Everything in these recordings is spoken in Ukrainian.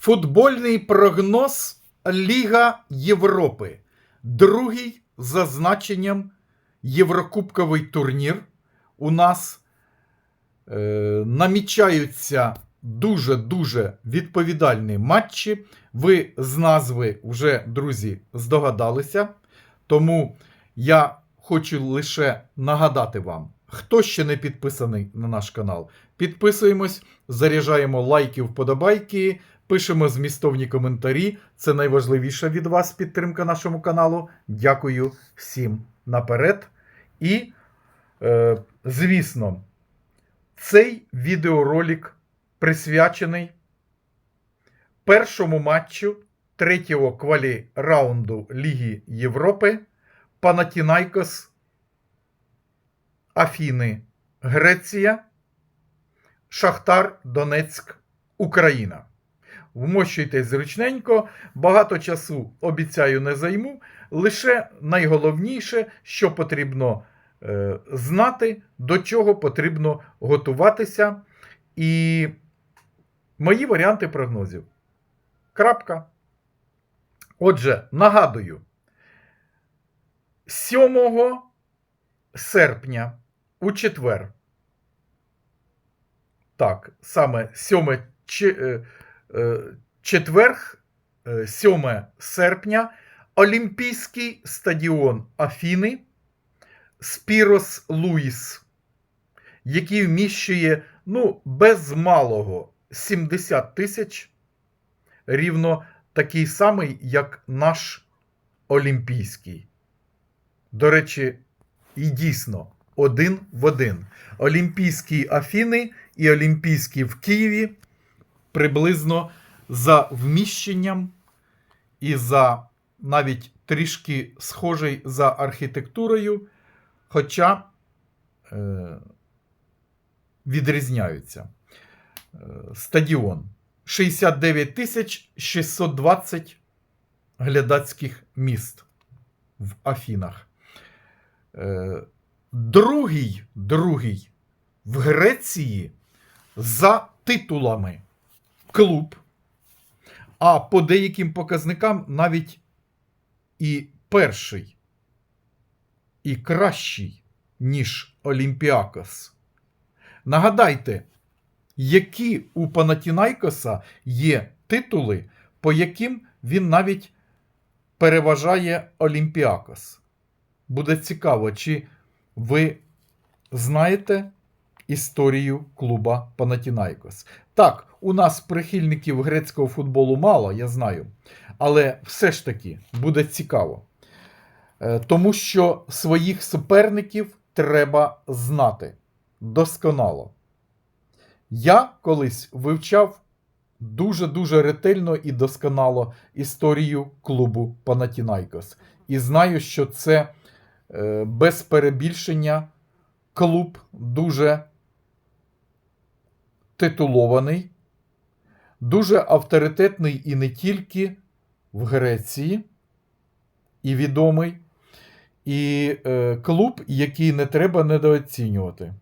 Футбольний прогноз Ліга Європи. Другий за значенням Єврокубковий турнір. У нас е, намічаються дуже-дуже відповідальні матчі. Ви з назви вже, друзі, здогадалися. Тому я хочу лише нагадати вам, хто ще не підписаний на наш канал, підписуємось, заряджаємо лайки, вподобайки, пишемо змістовні коментарі. Це найважливіша від вас підтримка нашому каналу. Дякую всім наперед. І, е, звісно, цей відеоролик присвячений першому матчу третього квалі раунду Ліги Європи Панатінайкос Афіни Греція, Шахтар Донецьк, Україна. Вмощуйтесь зручненько, багато часу обіцяю не займу. Лише найголовніше, що потрібно е, знати, до чого потрібно готуватися. І мої варіанти прогнозів. Крапка. Отже, нагадую, 7 серпня у четвер. Так, саме 7 че- е, е, четверг, е, 7 серпня, Олімпійський стадіон Афіни Спірос Луїс, який вміщує ну, без малого 70 тисяч, рівно такий самий, як наш Олімпійський. До речі, і дійсно один в один. Олімпійські Афіни і Олімпійські в Києві приблизно за вміщенням і за навіть трішки схожий за архітектурою, хоча е, відрізняються. Е, стадіон 69 тисяч 620 глядацьких міст в Афінах. Е, Другий, другий в Греції за титулами клуб, а по деяким показникам навіть і перший, і кращий, ніж Олімпіакос. Нагадайте, які у Панатінайкоса є титули, по яким він навіть переважає Олімпіакос. Буде цікаво, чи ви знаєте історію клуба Панатінайкос. Так, у нас прихильників грецького футболу мало, я знаю. Але все ж таки буде цікаво. Е, Тому що своїх суперників треба знати досконало. Я колись вивчав дуже-дуже ретельно і досконало історію клубу Панатінайкос. І знаю, що це е, без перебільшення клуб дуже титулований, дуже авторитетний і не тільки в Греції, і відомий, і е, клуб, який не треба недооцінювати.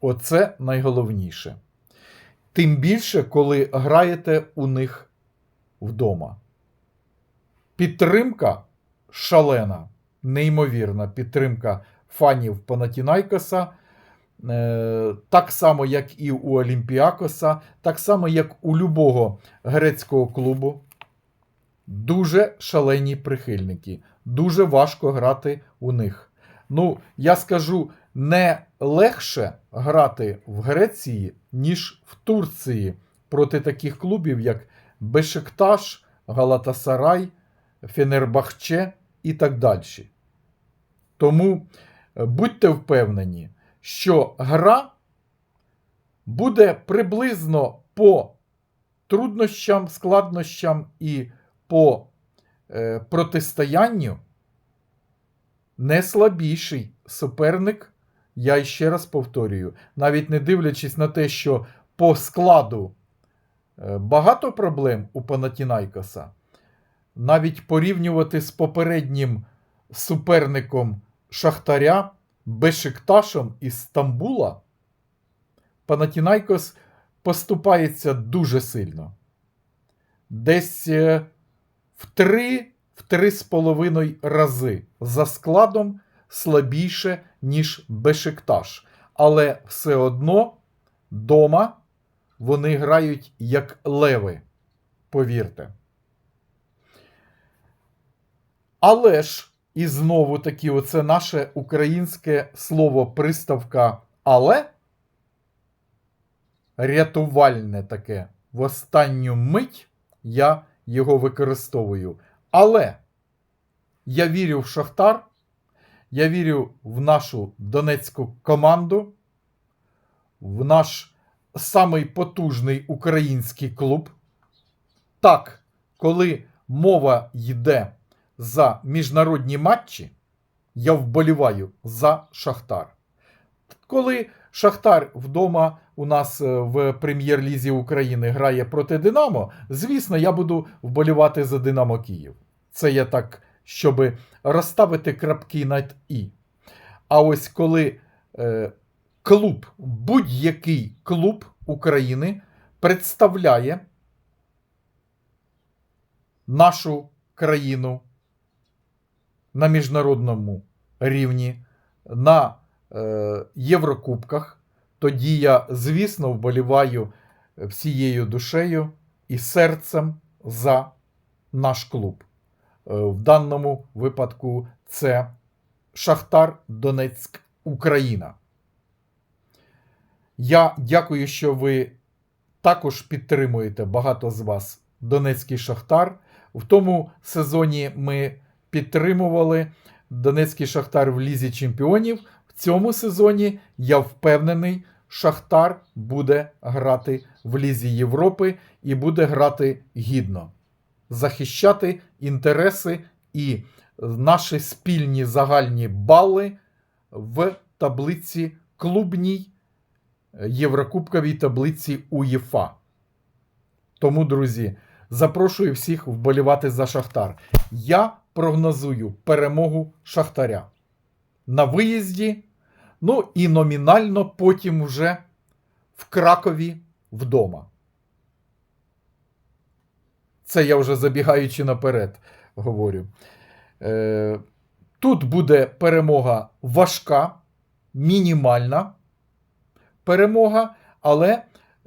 Оце найголовніше. Тим більше, коли граєте у них вдома. Підтримка шалена, неймовірна підтримка фанів Панатінайкоса. Е, так само, як і у Олімпіакоса, так само, як у любого грецького клубу. Дуже шалені прихильники. Дуже важко грати у них. Ну, я скажу, не легше грати в Греції, ніж в Турції проти таких клубів, як Бешикташ, Галатасарай, Фенербахче і так далі. Тому е, будьте впевнені, що гра буде приблизно по труднощам, складнощам і по е, протистоянню не слабіший суперник, я ще раз повторюю, навіть не дивлячись на те, що по складу е, багато проблем у Панатінайкоса, навіть порівнювати з попереднім суперником Шахтаря Бешикташем із Стамбула, Панатінайкос поступається дуже сильно. десь е, в три, в три з половиною рази за складом слабіше, ніж Бешикташ. Але все одно дома вони грають як леви, повірте. Але ж, і знову таки, оце наше українське слово приставка але рятувальне таке. В останню мить я його використовую. Але я вірю в Шахтар, я вірю в нашу донецьку команду, в наш самий потужний український клуб. Так, коли мова йде за міжнародні матчі, я вболіваю за Шахтар. Коли Шахтар вдома у нас е, в прем'єр-лізі України грає проти Динамо, звісно, я буду вболівати за Динамо Київ. Це я так, щоб розставити крапки над І. А ось коли е, клуб, будь-який клуб України представляє нашу країну на міжнародному рівні, на е, Єврокубках, тоді я, звісно, вболіваю всією душею і серцем за наш клуб. Е, в даному випадку це Шахтар Донецьк, Україна. Я дякую, що ви також підтримуєте багато з вас Донецький Шахтар. В тому сезоні ми підтримували Донецький Шахтар в Лізі Чемпіонів. В цьому сезоні я впевнений, Шахтар буде грати в Лізі Європи і буде грати гідно, захищати інтереси і наші спільні загальні бали в таблиці клубній Єврокубковій таблиці УЄФА. Тому, друзі, запрошую всіх вболівати за Шахтар. Я прогнозую перемогу Шахтаря на виїзді, ну і номінально потім вже в Кракові вдома. Це я вже забігаючи наперед говорю. Е, Тут буде перемога важка, мінімальна перемога, але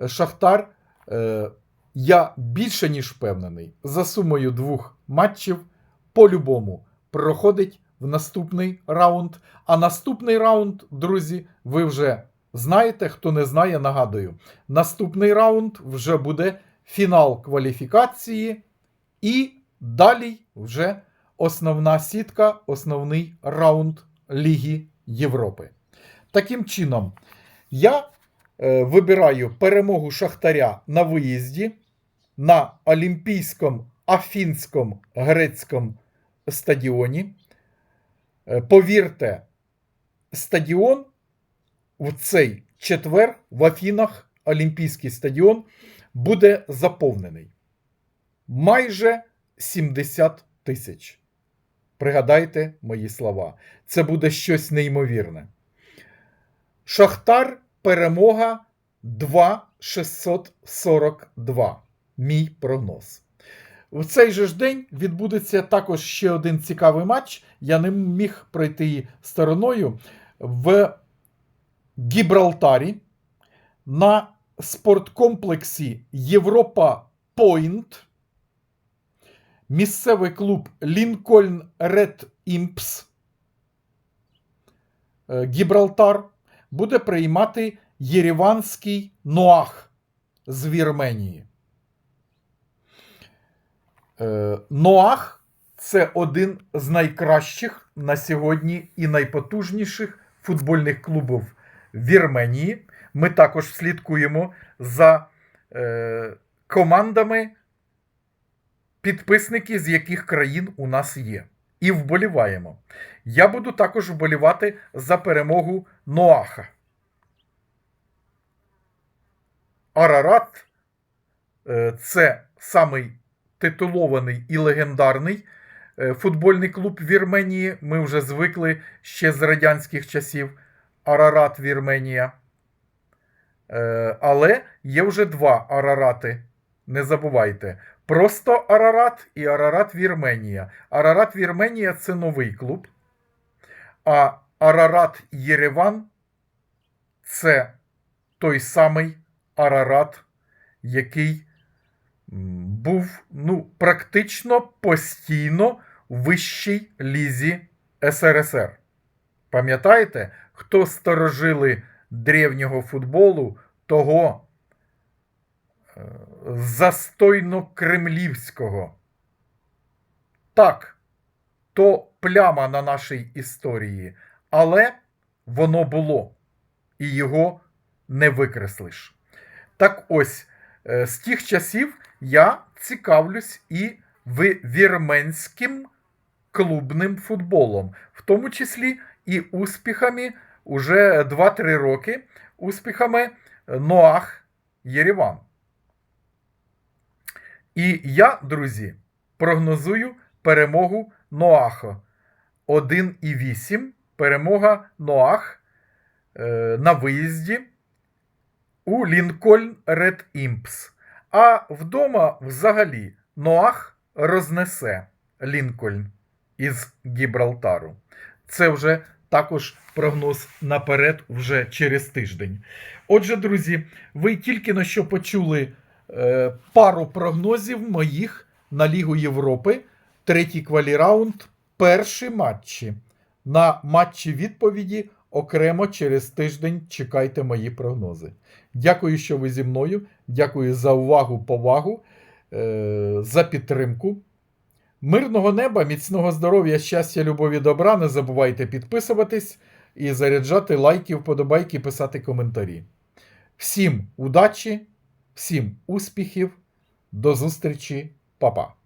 Шахтар, е, я більше ніж впевнений, за сумою двох матчів по-любому проходить в наступний раунд. А наступний раунд, друзі, ви вже знаєте, хто не знає, нагадую. Наступний раунд вже буде фінал кваліфікації, і далі вже основна сітка, основний раунд Ліги Європи. Таким чином, я е, вибираю перемогу Шахтаря на виїзді на Олімпійському Афінському грецькому стадіоні. Е, повірте, стадіон в цей четвер в Афінах, Олімпійський стадіон, буде заповнений. Майже 70 тисяч. Пригадайте мої слова. Це буде щось неймовірне. Шахтар перемога 2,642. Мій прогноз. В цей же ж день відбудеться також ще один цікавий матч. Я не міг пройти стороною в Гібралтарі на спорткомплексі Європа Пойнт. Місцевий клуб Лінкольн Ред Імпс е, Гібралтар буде приймати Єреванський Ноах з Вірменії. Е, Ноах це один з найкращих на сьогодні і найпотужніших футбольних клубів Вірменії. Ми також слідкуємо за е, командами, підписники з яких країн у нас є. І вболіваємо. Я буду також вболівати за перемогу Ноаха. Арарат е, це самий титулований і легендарний е, футбольний клуб Вірменії. Ми вже звикли ще з радянських часів Арарат Вірменія. Е, але є вже два Арарати не забувайте. Просто Арарат і Арарат Вірменія. Арарат Вірменія це новий клуб. А Арарат Єреван це той самий Арарат, який був ну, практично постійно в вищій лізі СРСР. Пам'ятаєте, хто сторожили древнього футболу, того е, застойно-кремлівського? Так, то пляма на нашій історії, але воно було, і його не викреслиш. Так ось, е, з тих часів я цікавлюсь і вірменським клубним футболом, в тому числі і успіхами уже 2-3 роки, успіхами Ноах Єреван. І я, друзі, прогнозую перемогу Ноаха 1,8. Перемога Ноах е, на виїзді у Лінкольн Ред Імпс. А вдома взагалі Ноах рознесе Лінкольн із Гібралтару. Це вже також прогноз наперед вже через тиждень. Отже, друзі, ви тільки на що почули е, пару прогнозів моїх на Лігу Європи. Третій кваліраунд, перші матчі. На матчі відповіді окремо через тиждень чекайте мої прогнози. Дякую, що ви зі мною. Дякую за увагу, повагу, е, за підтримку. Мирного неба, міцного здоров'я, щастя, любові, добра. Не забувайте підписуватись і заряджати лайки, вподобайки, писати коментарі. Всім удачі, всім успіхів, до зустрічі, Па-па.